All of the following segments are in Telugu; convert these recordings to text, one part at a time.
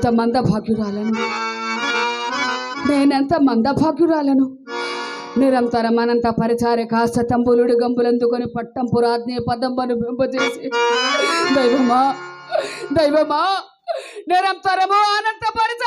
ఎంత మందభాగ్యురాలను? నేనెంత మందభాగ్యురాలను? నిరంతరం అనంత పరిచారే కాస్త తంబులుడు గంబులందుకొని పట్టం పురాజ్ఞ పదంబను బింబచేసి దైవమా దైవమా నిరంతరము అనంత పరిచారిక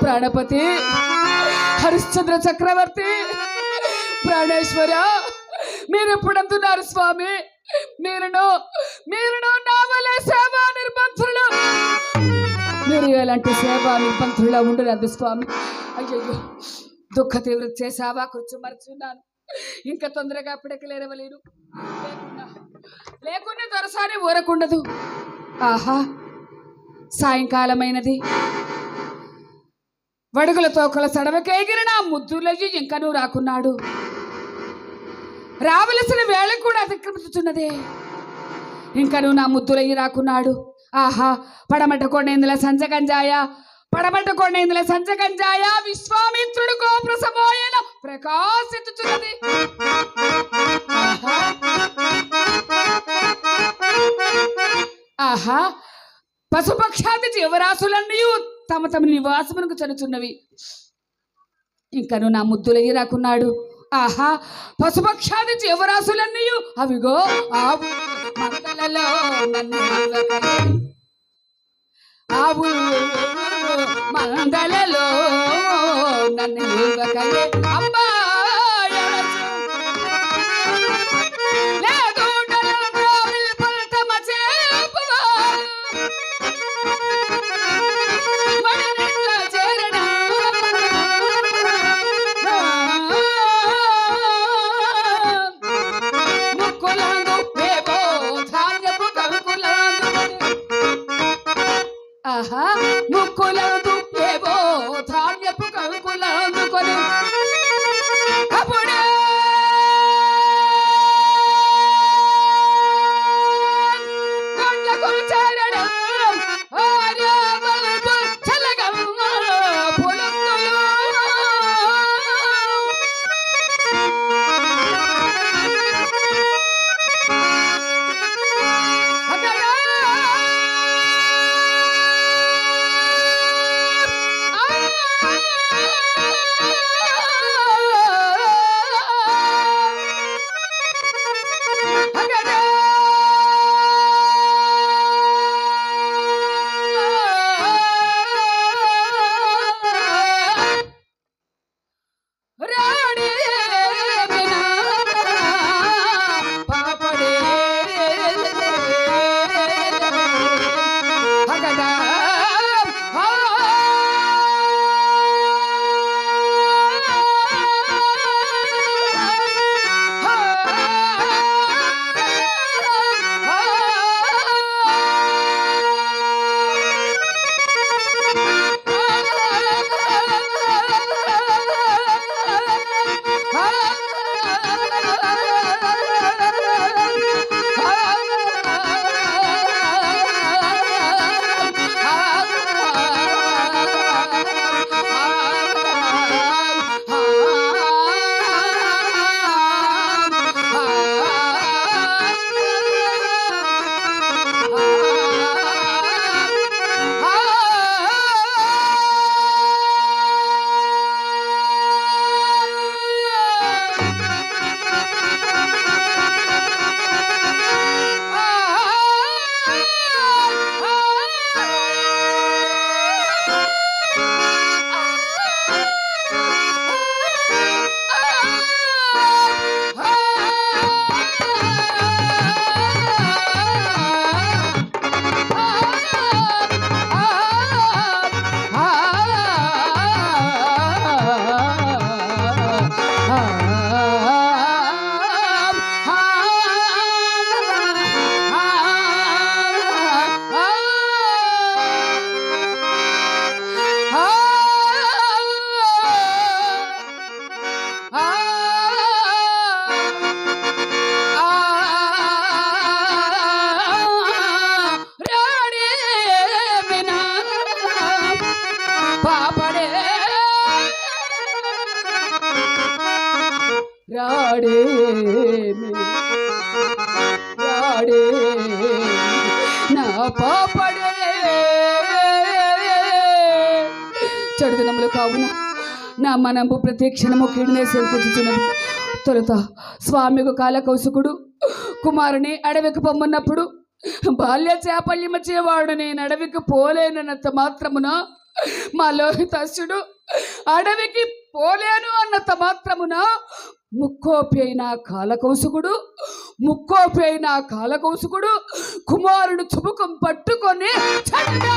ప్రాణపతి హరిశ్చంద్ర చక్రవర్తి ప్రాణేశ్వర మీరు ఎప్పుడంటున్నారు స్వామి మీరును మీరును నా వలె సేవా నిర్బంధులు మీరు ఎలాంటి సేవా నిర్బంధులుగా ఉండలేదు స్వామి అయ్యయ్యో దుఃఖ తీవ్రత చేసావా కూర్చు మర్చున్నాను ఇంకా తొందరగా పిడకలేరవలేను లేకుండా లేకున్నా దొరసారి ఊరకుండదు ఆహా సాయంకాలమైనది వడుగులతో కొల సడవకేగిరిన ముద్దులయ్యి ఇంకనూ రాకున్నాడు. రావలసిన వేళ కూడా అతిక్రమించుచున్నదే. ఇంకనూ నా ముద్దులయ్యి రాకున్నాడు. ఆహా పడమట కొండేందుల సంజ గంజాయ పడమట కొండేందుల సంజగంజాయ విశ్వామిత్రుడు గోప్రసమోయన ప్రకాశించుచున్నది. ఆహా పశుపక్షాది జీవరాశులన్నీ తమ తమ నివాసమునకు చనుచున్నవి. ఇంకను నా ముద్దులయ్యి రాకున్నాడు. ఆహా పశుపక్షాది జీవరాశులన్నీ అవిగో ఆవు మందలలో నన్ను ఆవు మందలలో నన్ను అబ్బా! కావున నా మనము ప్రతి క్షణము కీడునే సేకరించుచున్నది. తొలుత స్వామికు కాలకౌశకుడు కుమారుని అడవికి పొమ్మన్నప్పుడు బాల్య చాపల్యమచేవాడు నేను అడవికి పోలేనన్నంత మాత్రమున మా లోహితాసుడు అడవికి పోలేను అన్నంత మాత్రమున ముక్కోపి అయిన కాలకౌసుకుడు ముక్కోపి అయిన కాలకౌసుకుడు కుమారుడు చుబుకం పట్టుకొని చడగా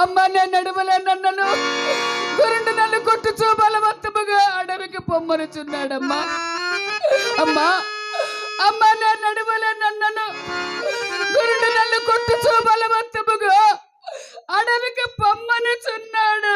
అమ్మా నేను నడుమలే నన్నను గురుడు నన్ను కొట్టుచూ బలవంతముగా అడవికి పొమ్మనుచున్నాడమ్మా. అమ్మా అమ్మా నేను నడుమలే నన్నను గురుడు నన్ను కొట్టుచూ బలవంతముగా అడవికి పొమ్మనుచున్నాడు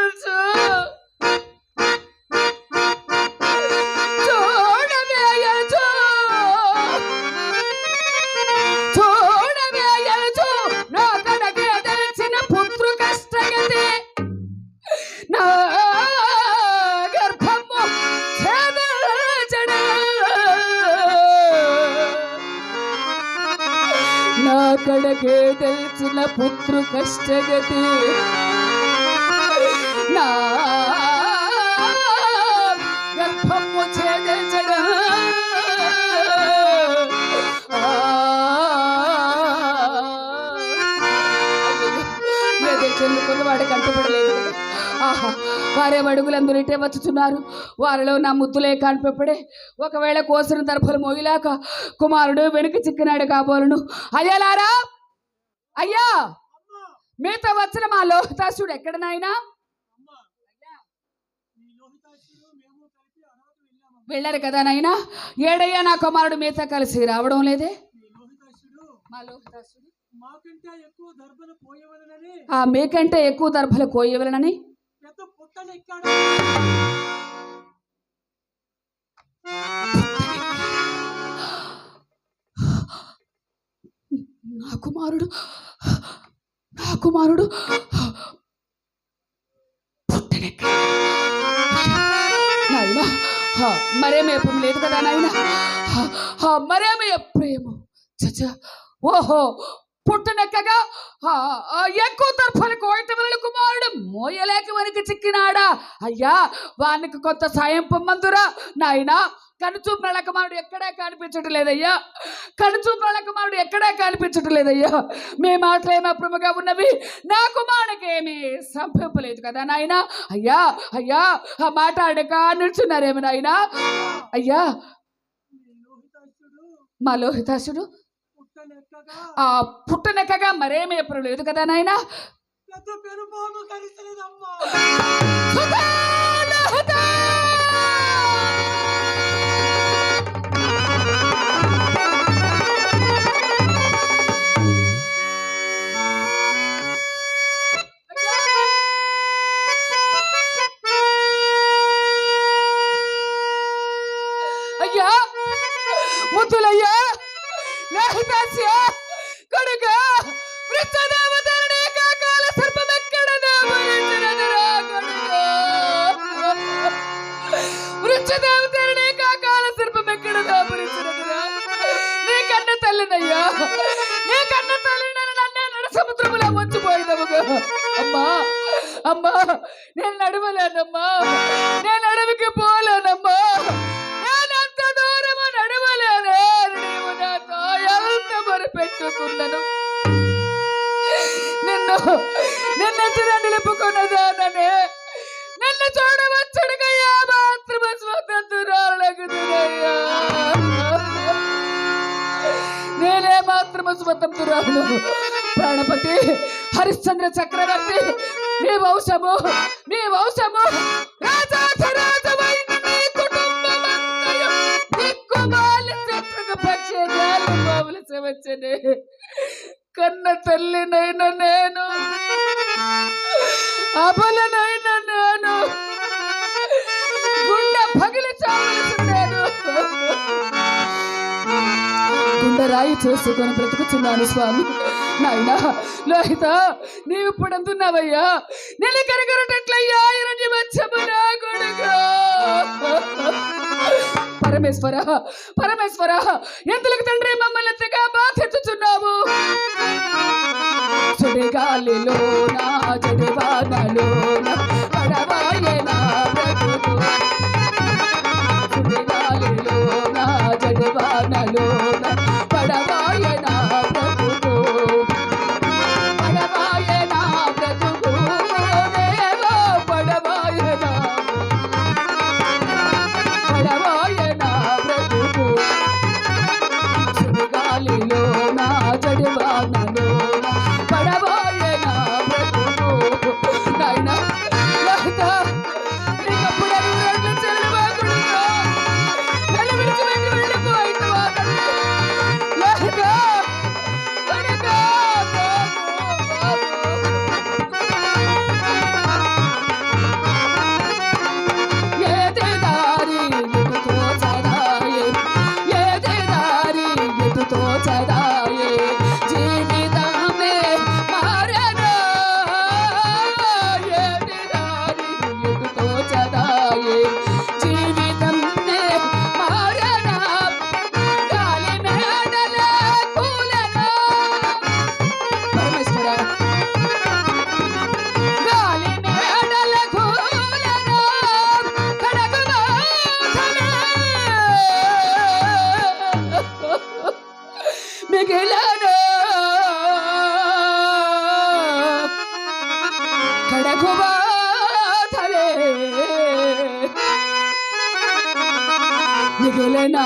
కడగే తెలిసిన పుత్రు కష్టగతి. నా వారే అడుగులందరూ ఇటే వచ్చుచున్నారు. వారిలో నా ముద్దులే కానిపెప్పుడే ఒకవేళ కోసిన దర్భలు మోగిలాక కుమారుడు వెనుక చిక్కినాడు కాబోలును. అయ్యలారా అయ్యా! మీతో వచ్చిన మా లోహితాసుడు ఎక్కడ నాయనా? వెళ్ళారు కదా నాయనా? ఏడయ్యా నా కుమారుడు మీతో కలిసి రావడం లేదే? మా లోహితాసుడు? మీకంటే ఎక్కువ దర్భలు కోయవలనని పెద్ద పుట్టలు నా కుమారుడు నా కుమారుడు. పుట్టనెక్కాడు. నాయనా హా, మరేమి ఎప్పుడు లేదు కదా నాయన. మరేమయ్య ప్రేమ? చచ్చ. ఓహో పుట్టనెక్కగా ఎక్కువ తర్ఫలు కోయటమని కుమారుడు మోయలేక వనికి చిక్కినాడా? అయ్యా వానికి కొంత సాయం పొమ్మందురా. నాయనా కనుచూపు నళకుమారుడు ఎక్కడా కనిపించటం లేదయ్యా కనుచూపు నళకుమారుడు ఎక్కడా కనిపించటం లేదయ్యా మీ మాటలేమో అప్రమగా ఉన్నవి. నా కుమారుడికి ఏమీ సంపింపలేదు కదా నాయనా? అయ్యా అయ్యా ఆ మాట అడక నిల్చున్నారేమి నాయనా? అయ్యా మా లోహితాసుడు ఆ పుట్టనెక్కగా మరేమీ ఎప్పుడు లేదు కదా నాయనా? పెద్ద పెనుపాము కలిసినదమ్మా నీ కన్న తల్లిని నన్నే నడు సముద్రములో అమ్మా అమ్మా నేను నడవలేనమ్మా. నేను అడవికి పోలేనమ్మా. అంత దూరము నడవలేనే. నీవు నాతో ఎంత మరి పెట్టుకున్నాను? నిన్ను నిన్నెచ్చిన నిలుపుకున్నదాననే. నిన్ను చూడ మాత్రమే ప్రాణపతి హరిశ్చంద్ర చక్రవర్తి నీ వంశము నీ వంశము కన్న తల్లినైన నేను. అబలనైనా గుండె రాయి చేసుకొని బ్రతుకుతున్నాను స్వామి. నాయనా లోహిత నీవు ఇప్పుడు అందున్నావయ్యా నేను ఇరణ్య మధ్యము కొడుకు. పరమేశ్వర పరమేశ్వర ఎందులకు తండ్రి మమ్మల్ని ఎంతగా బాధెత్తుతున్నావు? చెడు గాలిలో నా చెడు బాధలో కడగుబాధలే మిగిలినా